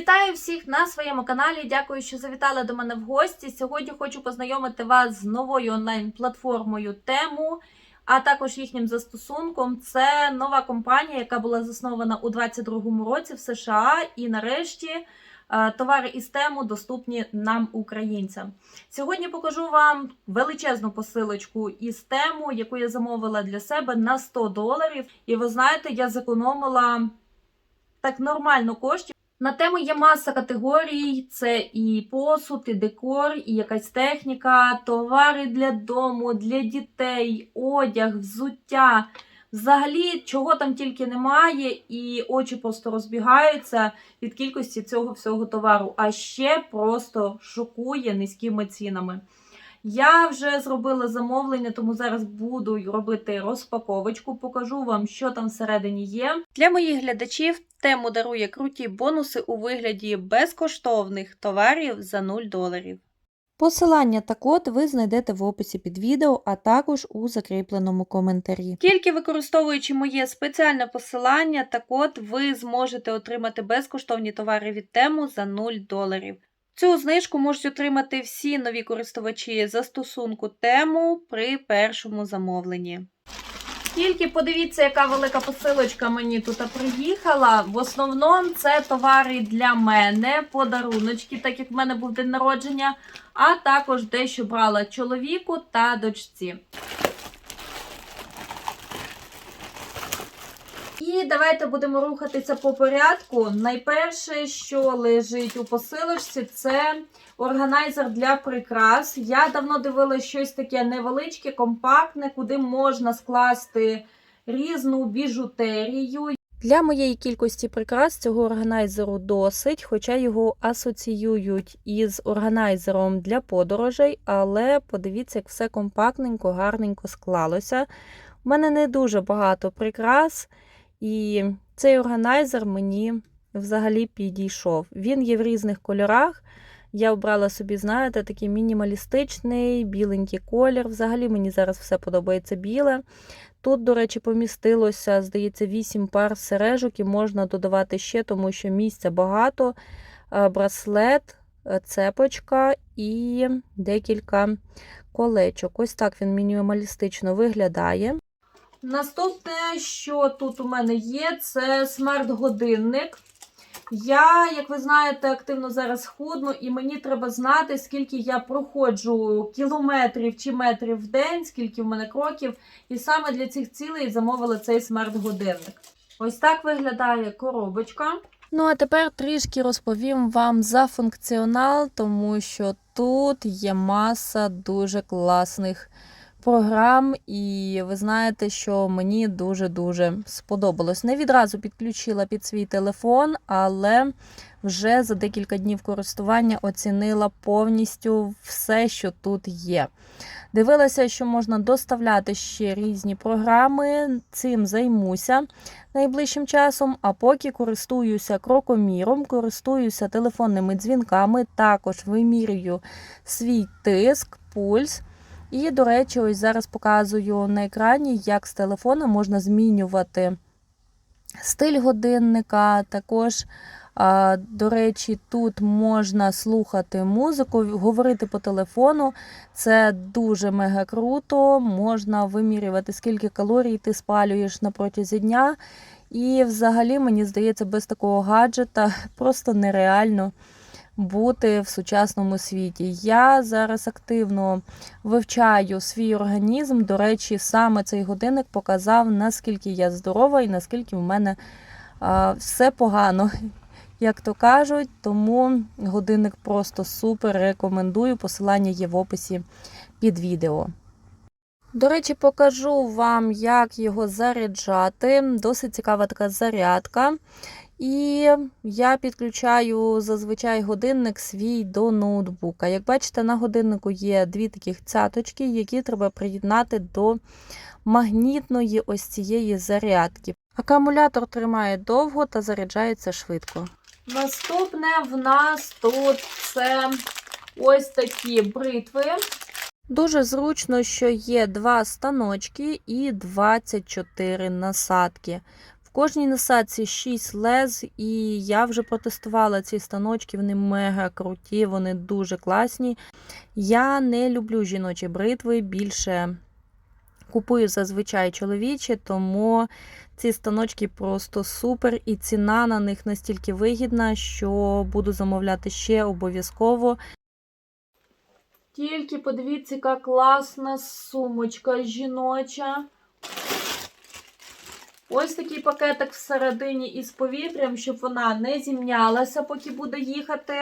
Вітаю всіх на своєму каналі. Дякую, що завітали до мене в гості. Сьогодні хочу познайомити вас з новою онлайн-платформою Тему, а також їхнім застосунком. Це нова компанія, яка була заснована у 2022 році в США. І нарешті е, товари із тему доступні нам, українцям. Сьогодні покажу вам величезну посилочку із тему, яку я замовила для себе на 100 доларів. І ви знаєте, я зекономила так нормально коштів. На тему є маса категорій: це і посуд, і декор, і якась техніка, товари для дому, для дітей, одяг, взуття. Взагалі, чого там тільки немає, і очі просто розбігаються від кількості цього всього товару. А ще просто шокує низькими цінами. Я вже зробила замовлення, тому зараз буду робити розпаковочку. Покажу вам, що там всередині є. Для моїх глядачів тему дарує круті бонуси у вигляді безкоштовних товарів за 0 доларів. Посилання та код ви знайдете в описі під відео, а також у закріпленому коментарі. Тільки використовуючи моє спеціальне посилання та код, ви зможете отримати безкоштовні товари від тему за 0 доларів. Цю знижку можуть отримати всі нові користувачі застосунку тему при першому замовленні. Тільки подивіться, яка велика посилочка мені тут приїхала. В основному це товари для мене, подаруночки, так як в мене був день народження, а також дещо брала чоловіку та дочці. І давайте будемо рухатися по порядку. Найперше, що лежить у посилочці, це органайзер для прикрас. Я давно дивилася щось таке невеличке, компактне, куди можна скласти різну біжутерію. Для моєї кількості прикрас цього органайзеру досить, хоча його асоціюють із органайзером для подорожей, але подивіться, як все компактненько, гарненько склалося. У мене не дуже багато прикрас, і цей органайзер мені взагалі підійшов. Він є в різних кольорах. Я обрала собі, знаєте, такий мінімалістичний, біленький колір. Взагалі мені зараз все подобається біле. Тут, до речі, помістилося, здається, 8 пар сережок і можна додавати ще, тому що місця багато. Е, Браслет, е, цепочка і декілька колечок. Ось так він мінімалістично виглядає. Наступне, що тут у мене є, це смарт-годинник. Я, як ви знаєте, активно зараз худну, і мені треба знати, скільки я проходжу кілометрів чи метрів в день, скільки в мене кроків. І саме для цих цілей замовила цей смарт-годинник. Ось так виглядає коробочка. Ну, а тепер трішки розповім вам за функціонал, тому що тут є маса дуже класних програм, і ви знаєте, що мені дуже-дуже сподобалось. Не відразу підключила під свій телефон, але вже за декілька днів користування оцінила повністю все, що тут є. Дивилася, що можна доставляти ще різні програми, цим займуся найближчим часом, а поки користуюся крокоміром, користуюся телефонними дзвінками, також вимірюю свій тиск, пульс. І, до речі, ось зараз показую на екрані, як з телефона можна змінювати стиль годинника. Також, до речі, тут можна слухати музику, говорити по телефону. Це дуже мега круто. Можна вимірювати, скільки калорій ти спалюєш на протязі дня. І взагалі, мені здається, без такого гаджета просто нереально бути в сучасному світі. Я зараз активно вивчаю свій організм. До речі, саме цей годинник показав, наскільки я здорова і наскільки в мене все погано. Як то кажуть, тому годинник просто супер рекомендую. Посилання є в описі під відео. До речі, покажу вам, як його заряджати. Досить цікава така зарядка. І я підключаю зазвичай годинник свій до ноутбука. Як бачите, на годиннику є дві таких цяточки, які треба приєднати до магнітної ось цієї зарядки. Акумулятор тримає довго та заряджається швидко. Наступне в нас тут це ось такі бритви. Дуже зручно, що є два станочки і 24 насадки. Кожній насадці 6 лез, і я вже протестувала ці станочки, вони мега круті, вони дуже класні. Я не люблю жіночі бритви, більше купую зазвичай чоловічі, тому ці станочки просто супер, і ціна на них настільки вигідна, що буду замовляти ще обов'язково. Тільки подивіться, яка класна сумочка жіноча. Ось такий пакетик всередині із повітрям, щоб вона не зімнялася, поки буде їхати.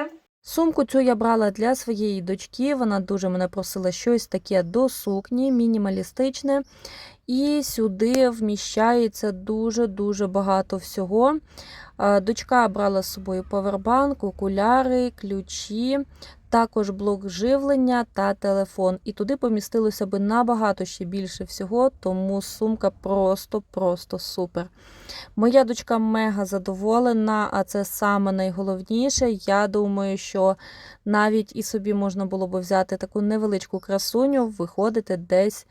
Сумку цю я брала для своєї дочки. Вона дуже мене просила щось таке до сукні, мінімалістичне. І сюди вміщається дуже-дуже багато всього. Е, Дочка брала з собою повербанк, окуляри, ключі, також блок живлення та телефон. І туди помістилося би набагато ще більше всього, тому сумка просто-просто супер. Моя дочка мега задоволена, а це саме найголовніше. Я думаю, що навіть і собі можна було б взяти таку невеличку красуню, виходити десь,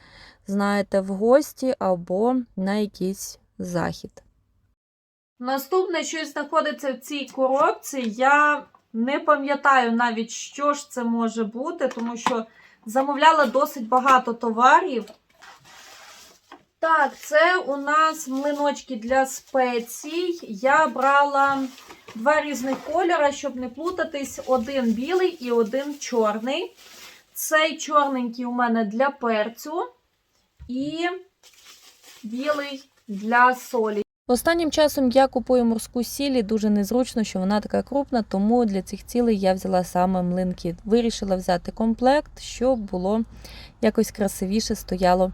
знаєте, в гості або на якийсь захід. Наступне, що знаходиться в цій коробці, я не пам'ятаю навіть, що ж це може бути, тому що замовляла досить багато товарів. Так, це у нас млиночки для спецій. Я брала два різних кольори, щоб не плутатись: один білий і один чорний. Цей чорненький у мене для перцю і білий для солі. Останнім часом я купую морську сіль і дуже незручно, що вона така крупна, тому для цих цілей я взяла саме млинки. Вирішила взяти комплект, щоб було якось красивіше стояло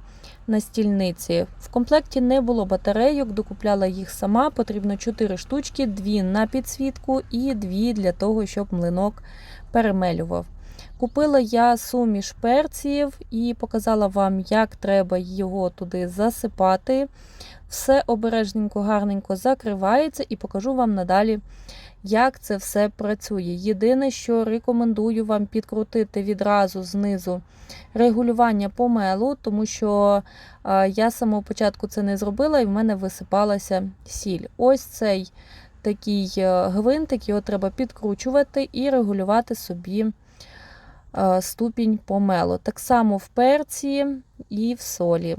на стільниці. В комплекті не було батарейок, докупляла їх сама. Потрібно 4 штучки, 2 на підсвітку і 2 для того, щоб млинок перемелював. Купила я суміш перців і показала вам, як треба його туди засипати. Все обережненько, гарненько закривається, і покажу вам надалі, як це все працює. Єдине, що рекомендую вам підкрутити відразу знизу регулювання помелу, тому що я з самого початку це не зробила, і в мене висипалася сіль. Ось цей такий е, гвинтик, його треба підкручувати і регулювати собі е, ступінь помелу. Так само в перці і в солі.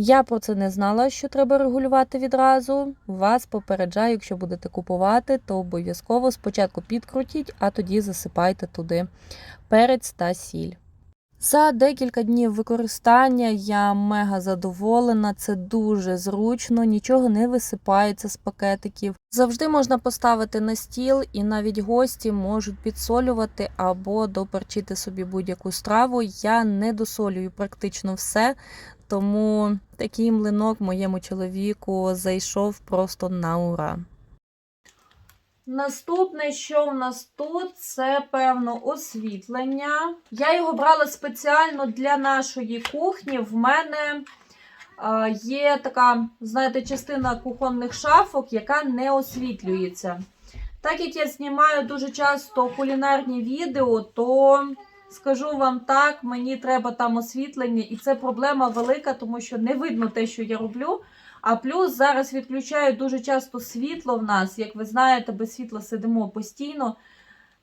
Я про це не знала, що треба регулювати відразу. Вас попереджаю, якщо будете купувати, то обов'язково спочатку підкрутіть, а тоді засипайте туди перець та сіль. За декілька днів використання я мега задоволена, це дуже зручно, нічого не висипається з пакетиків. Завжди можна поставити на стіл, і навіть гості можуть підсолювати або доперчити собі будь-яку страву. Я не досолюю практично все, тому такий млинок моєму чоловіку зайшов просто на ура. Наступне, що в нас тут, це певно освітлення. Я його брала спеціально для нашої кухні. В мене є така, знаєте, частина кухонних шафок, яка не освітлюється. Так як я знімаю дуже часто кулінарні відео, то скажу вам так, мені треба там освітлення, і це проблема велика, тому що не видно те, що я роблю. А плюс зараз відключають дуже часто світло в нас. Як ви знаєте, без світла сидимо постійно.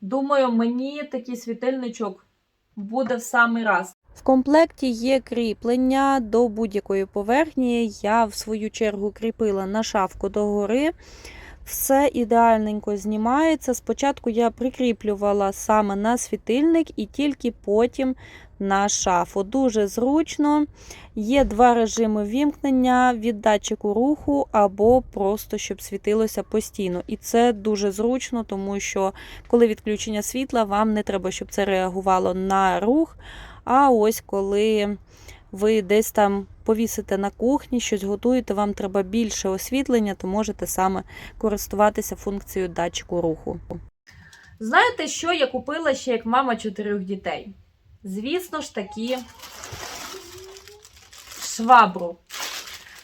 Думаю, мені такий світильничок буде в самий раз. В комплекті є кріплення до будь-якої поверхні. Я в свою чергу кріпила на шафку догори. Все ідеальненько знімається. Спочатку я прикріплювала саме на світильник і тільки потім на шафу. Дуже зручно. Є два режими вімкнення від датчику руху або просто щоб світилося постійно. І це дуже зручно, тому що коли відключення світла, вам не треба, щоб це реагувало на рух. А ось коли ви десь там повісите на кухні, щось готуєте, вам треба більше освітлення, то можете саме користуватися функцією датчику руху. Знаєте, що я купила ще як мама чотирьох дітей? Звісно ж таки, швабру.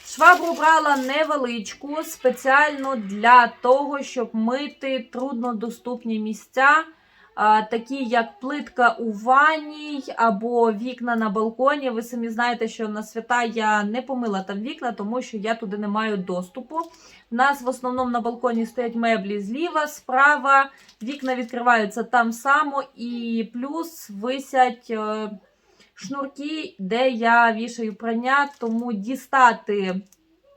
Швабру брала невеличку, спеціально для того, щоб мити труднодоступні місця, такі як плитка у ванні або вікна на балконі. Ви самі знаєте, що на свята я не помила там вікна, тому що я туди не маю доступу. У нас в основному на балконі стоять меблі зліва, справа, вікна відкриваються там само, і плюс висять е, шнурки, де я вішаю прання, тому дістати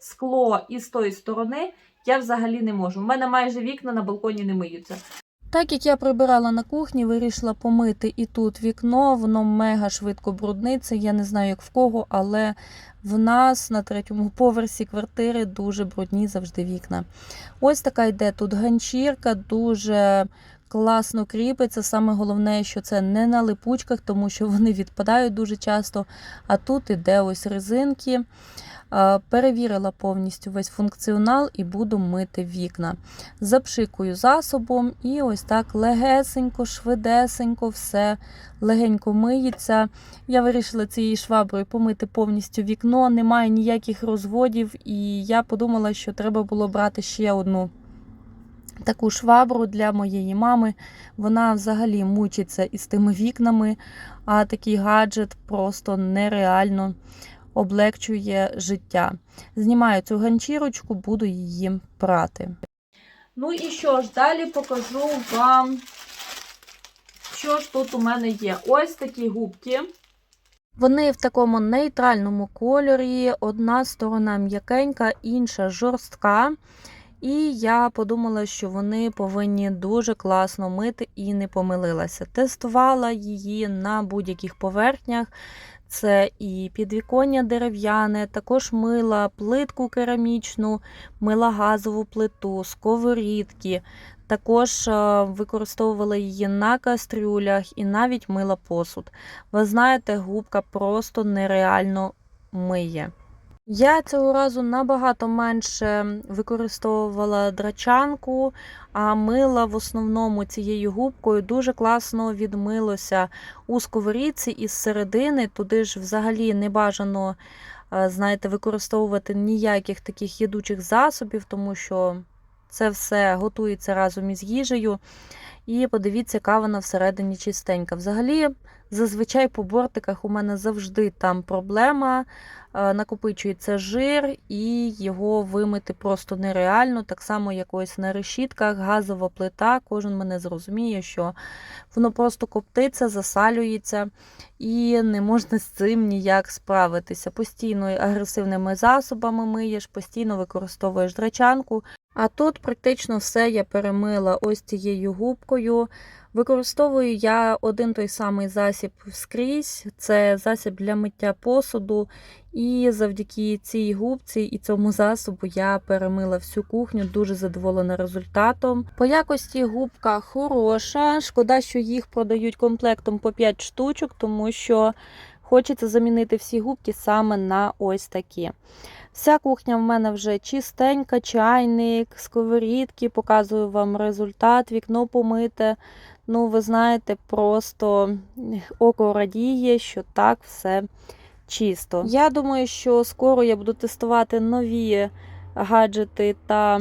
скло із тої сторони я взагалі не можу. У мене майже вікна на балконі не миються. Так як я прибирала на кухні, вирішила помити і тут вікно, воно мега швидко брудниться. Я не знаю, як в кого, але в нас на третьому поверсі квартири дуже брудні завжди вікна. Ось така йде тут ганчірка, дуже класно кріпиться. Саме головне, що це не на липучках, тому що вони відпадають дуже часто. А тут іде ось резинки. Перевірила повністю весь функціонал і буду мити вікна. Запшикую засобом і ось так легесенько, швидесенько, все легенько миється. Я вирішила цією шваброю помити повністю вікно, немає ніяких розводів, і я подумала, що треба було брати ще одну. Таку швабру для моєї мами. Вона взагалі мучиться із тими вікнами, а такий гаджет просто нереально облегчує життя. Знімаю цю ганчірочку, буду її прати. Ну і що ж, далі покажу вам, що ж тут у мене є. Ось такі губки. Вони в такому нейтральному кольорі. Одна сторона м'якенька, інша жорстка. І я подумала, що вони повинні дуже класно мити і не помилилася. Тестувала її на будь-яких поверхнях. Це і підвіконня дерев'яне, також мила плитку керамічну, мила газову плиту, сковорідки. Також е, використовувала її на кастрюлях і навіть мила посуд. Ви знаєте, губка просто нереально миє. Я цього разу набагато менше використовувала драчанку, а мила в основному цією губкою дуже класно відмилося у сковорідці із середини. Туди ж взагалі не бажано е, знаєте, використовувати ніяких таких їдучих засобів, тому що це все готується разом із їжею. І подивіться, яка вона всередині чистенька. Взагалі, зазвичай по бортиках у мене завжди там проблема. е, Накопичується жир, і його вимити просто нереально. Так само, як на решітках, газова плита. Кожен мене зрозуміє, що воно просто коптиться, засалюється, і не можна з цим ніяк справитися. Постійно агресивними засобами миєш, постійно використовуєш драчанку. А тут практично все я перемила ось цією губкою. Використовую я один той самий засіб скрізь. Це засіб для миття посуду. І завдяки цій губці і цьому засобу я перемила всю кухню, дуже задоволена результатом. По якості губка хороша. Шкода, що їх продають комплектом по 5 штучок, тому що хочеться замінити всі губки саме на ось такі. Вся кухня в мене вже чистенька, чайник, сковорідки, показую вам результат, вікно помите. Ну, ви знаєте, просто око радіє, що так все чисто. Я думаю, що скоро я буду тестувати нові гаджети та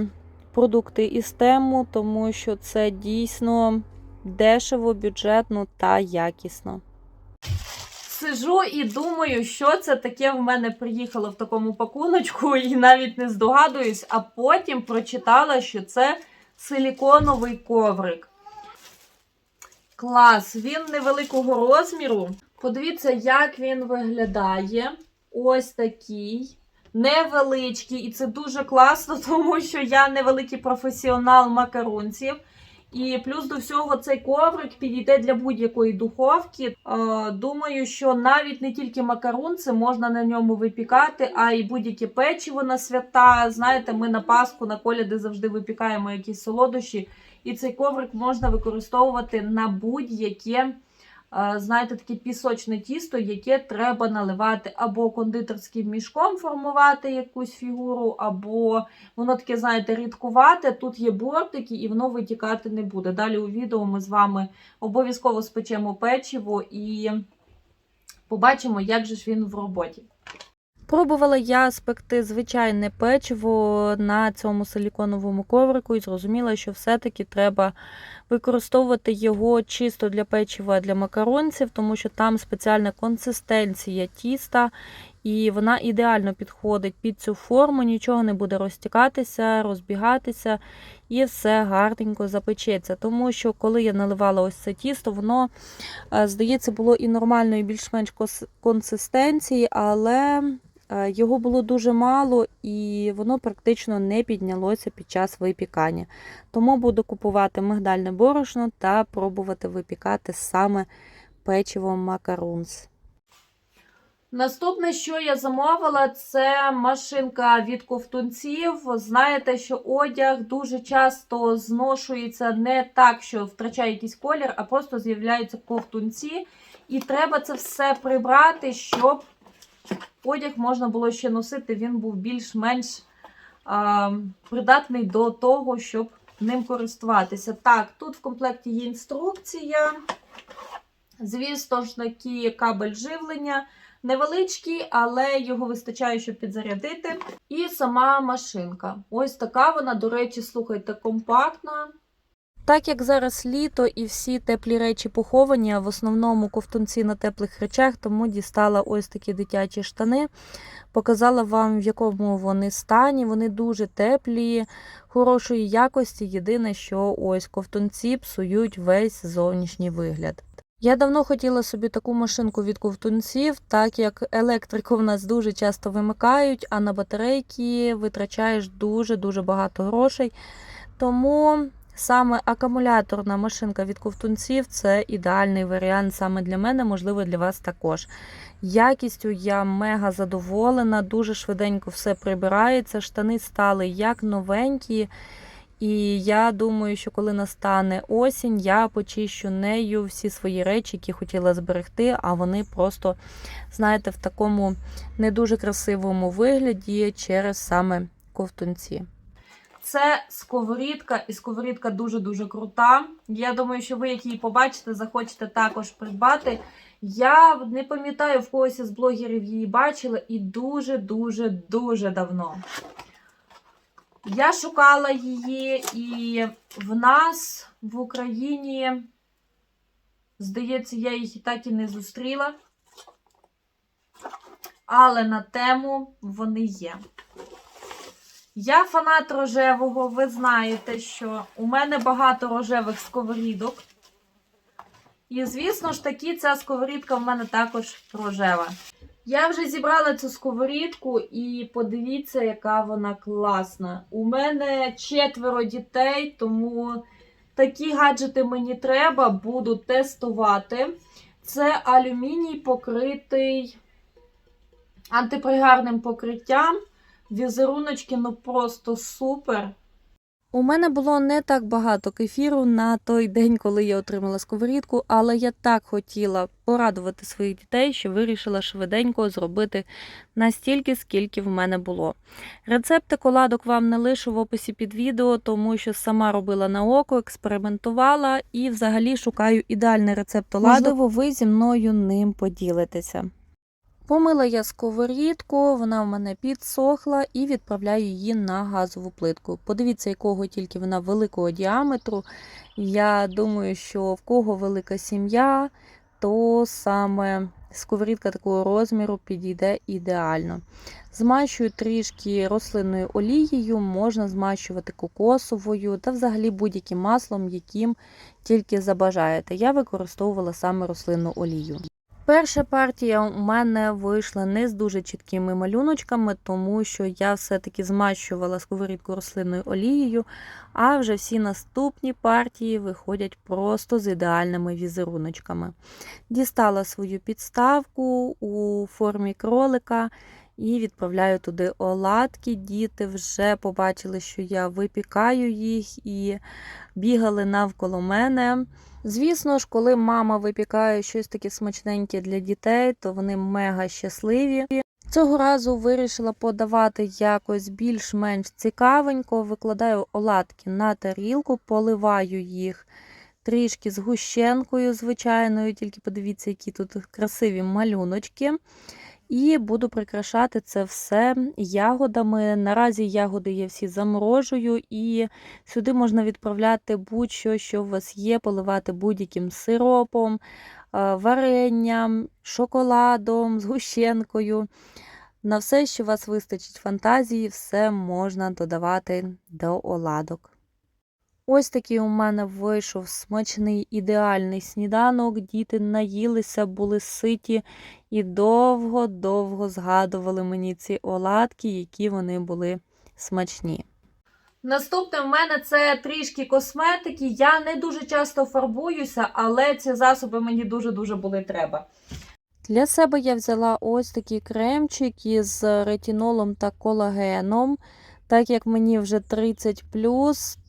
продукти із тему, тому що це дійсно дешево, бюджетно та якісно. Сижу і думаю, що це таке в мене приїхало в такому пакуночку, і навіть не здогадуюсь, а потім прочитала, що це силіконовий коврик. Клас, він невеликого розміру. Подивіться, як він виглядає. Ось такий. Невеличкий, і це дуже класно, тому що я невеликий професіонал макарунців. І плюс до всього цей коврик підійде для будь-якої духовки. Е, думаю, що навіть не тільки макарунці можна на ньому випікати, а й будь-яке печиво на свята. Знаєте, ми на Пасху, на коляди завжди випікаємо якісь солодощі. І цей коврик можна використовувати на будь-яке, знаєте, таке пісочне тісто, яке треба наливати або кондитерським мішком формувати якусь фігуру, або воно таке, знаєте, рідкувате. Тут є бортики, і воно витікати не буде. Далі у відео ми з вами обов'язково спечемо печиво і побачимо, як же ж він в роботі. Пробувала я спекти звичайне печиво на цьому силіконовому коврику і зрозуміла, що все-таки треба використовувати його чисто для печива для макаронців, тому що там спеціальна консистенція тіста, і вона ідеально підходить під цю форму, нічого не буде розтікатися, розбігатися, і все гарненько запечеться. Тому що коли я наливала ось це тісто, воно, е, здається, було і нормальної більш-менш консистенції, але його було дуже мало і воно практично не піднялося під час випікання. Тому буду купувати мигдальне борошно та пробувати випікати саме печиво макарунс. Наступне, що я замовила, це машинка від ковтунців. Знаєте, що одяг дуже часто зношується не так, що втрачає якийсь колір, а просто з'являються ковтунці. І треба це все прибрати, щоб одяг можна було ще носити. Він був більш-менш придатний до того, щоб ним користуватися. Так, тут в комплекті є інструкція. Звісно ж, таки кабель живлення. Невеличкий, але його вистачає, щоб підзарядити. І сама машинка. Ось така вона, до речі, слухайте, компактна. Так як зараз літо і всі теплі речі поховані, а в основному ковтунці на теплих речах, тому дістала ось такі дитячі штани. Показала вам, в якому вони стані. Вони дуже теплі, хорошої якості. Єдине, що ось ковтунці псують весь зовнішній вигляд. Я давно хотіла собі таку машинку від ковтунців, так як електрику в нас дуже часто вимикають, а на батарейки витрачаєш дуже-дуже багато грошей. Тому саме акумуляторна машинка від ковтунців це ідеальний варіант саме для мене, можливо, для вас також. Якістю я мега задоволена, дуже швиденько все прибирається. Штани стали як новенькі. І я думаю, що коли настане осінь, я почищу нею всі свої речі, які хотіла зберегти, а вони просто, знаєте, в такому не дуже красивому вигляді через саме ковтунці. Це сковорідка, і сковорідка дуже-дуже крута. Я думаю, що ви, як її побачите, захочете також придбати. Я не пам'ятаю, в когось із блогерів її бачила і дуже-дуже дуже давно. Я шукала її, і в нас в Україні, здається, я їх і так і не зустріла. Але на тему вони є. Я фанат рожевого, ви знаєте, що у мене багато рожевих сковорідок. І, звісно ж таки, ця сковорідка в мене також рожева. Я вже зібрала цю сковорідку і подивіться, яка вона класна. У мене четверо дітей, тому такі гаджети мені треба, буду тестувати. Це алюміній покритий антипригарним покриттям. Візеруночки, ну просто супер. У мене було не так багато кефіру на той день, коли я отримала сковорідку, але я так хотіла порадувати своїх дітей, що вирішила швиденько зробити настільки, скільки в мене було. Рецепти коладок вам не лишу в описі під відео, тому що сама робила на око, експериментувала і взагалі шукаю ідеальний рецепт оладок. Можливо, ви зі мною ним поділитеся. Помила я сковорідку, вона в мене підсохла і відправляю її на газову плитку. Подивіться, якого тільки вона великого діаметру. Я думаю, що в кого велика сім'я, то саме сковорідка такого розміру підійде ідеально. Змащую трішки рослинною олією, можна змащувати кокосовою та взагалі будь-яким маслом, яким тільки забажаєте. Я використовувала саме рослинну олію. Перша партія у мене вийшла не з дуже чіткими малюночками, тому що я все-таки змащувала сковорідку рослинною олією, а вже всі наступні партії виходять просто з ідеальними візеруночками. Дістала свою підставку у формі кролика і відправляю туди оладки. Діти вже побачили, що я випікаю їх і бігали навколо мене. Звісно ж, коли мама випікає щось таке смачненьке для дітей, то вони мега щасливі. Цього разу вирішила подавати якось більш-менш цікавенько. Викладаю оладки на тарілку, поливаю їх трішки згущенкою звичайною, тільки подивіться, які тут красиві малюночки. І буду прикрашати це все ягодами. Наразі ягоди я всі заморожую, і сюди можна відправляти будь-що, що у вас є, поливати будь-яким сиропом, варенням, шоколадом, згущенкою. На все, що у вас вистачить фантазії, все можна додавати до оладок. Ось такий у мене вийшов смачний ідеальний сніданок. Діти наїлися, були ситі і довго-довго згадували мені ці оладки, які вони були смачні. Наступне в мене це трішки косметики. Я не дуже часто фарбуюся, але ці засоби мені дуже-дуже були треба. Для себе я взяла ось такий кремчик із ретинолом та колагеном. Так як мені вже 30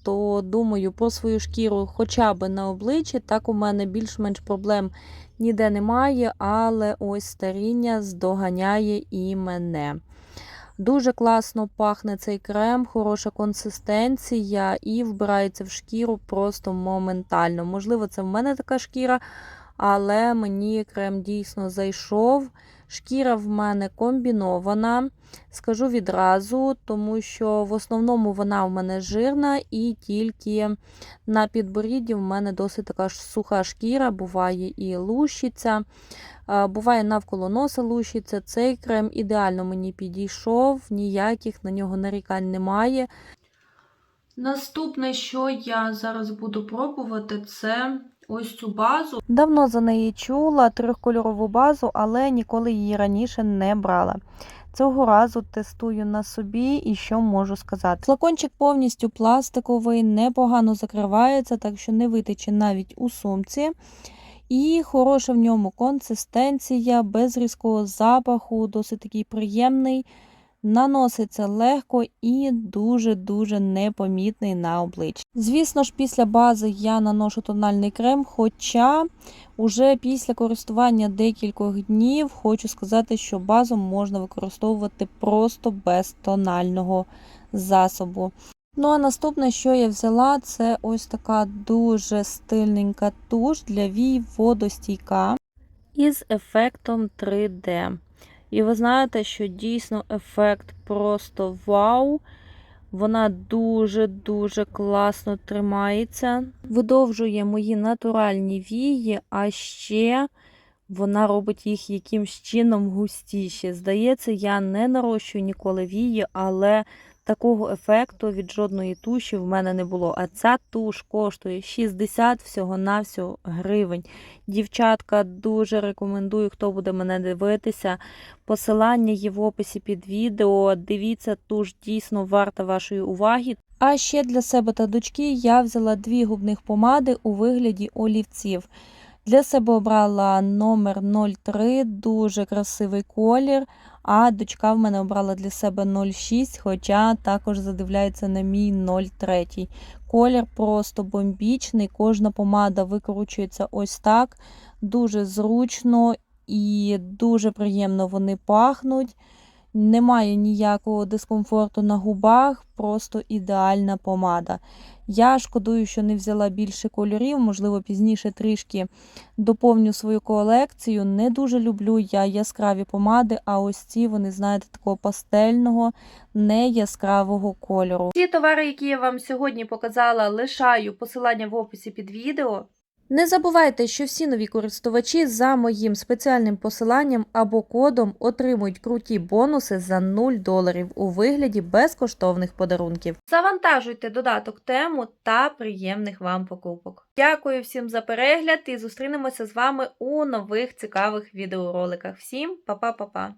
то думаю про свою шкіру хоча б на обличчі. Так у мене більш-менш проблем ніде немає, але ось старіння здоганяє і мене. Дуже класно пахне цей крем, хороша консистенція і вбирається в шкіру просто моментально. Можливо, це в мене така шкіра, але мені крем дійсно зайшов. Шкіра в мене комбінована. Скажу відразу, тому що в основному вона в мене жирна, і тільки на підборідді в мене досить така суха шкіра, буває і лущиться. Буває навколо носа лущиться. Цей крем ідеально мені підійшов, ніяких на нього нарікань немає. Наступне, що я зараз буду пробувати, це ось цю базу. Давно за неї чула трьохкольорову базу, але ніколи її раніше не брала. Цього разу тестую на собі і що можу сказати. Флакончик повністю пластиковий, непогано закривається, так що не витече навіть у сумці. І хороша в ньому консистенція, без різкого запаху, досить такий приємний. Наноситься легко і дуже-дуже непомітний на обличчі. Звісно ж, після бази я наношу тональний крем, хоча уже після користування декількох днів хочу сказати, що базу можна використовувати просто без тонального засобу. Ну а наступне, що я взяла, це ось така дуже стильненька туш для вій водостійка із ефектом 3D. І ви знаєте, що дійсно ефект просто вау. Вона дуже-дуже класно тримається, видовжує мої натуральні вії, а ще вона робить їх якимсь чином густіші. Здається, я не нарощую ніколи вії, але такого ефекту від жодної туші в мене не було. А ця туш коштує 60 всього-навсього гривень. Дівчатка, дуже рекомендую, хто буде мене дивитися. Посилання є в описі під відео. Дивіться, туш дійсно варта вашої уваги. А ще для себе та дочки я взяла дві губних помади у вигляді олівців. Для себе обрала номер 03, дуже красивий колір. А дочка в мене обрала для себе 06, хоча також задивляється на мій 03. Колір просто бомбічний. Кожна помада викручується ось так. Дуже зручно і дуже приємно вони пахнуть. Немає ніякого дискомфорту на губах, просто ідеальна помада. Я шкодую, що не взяла більше кольорів, можливо, пізніше трішки доповню свою колекцію. Не дуже люблю я яскраві помади, а ось ці вони, знаєте, такого пастельного, не яскравого кольору. Ті товари, які я вам сьогодні показала, лишаю посилання в описі під відео. Не забувайте, що всі нові користувачі за моїм спеціальним посиланням або кодом отримують круті бонуси за 0 доларів у вигляді безкоштовних подарунків. Завантажуйте додаток тему та приємних вам покупок. Дякую всім за перегляд і зустрінемося з вами у нових цікавих відеороликах. Всім па-па-па-па!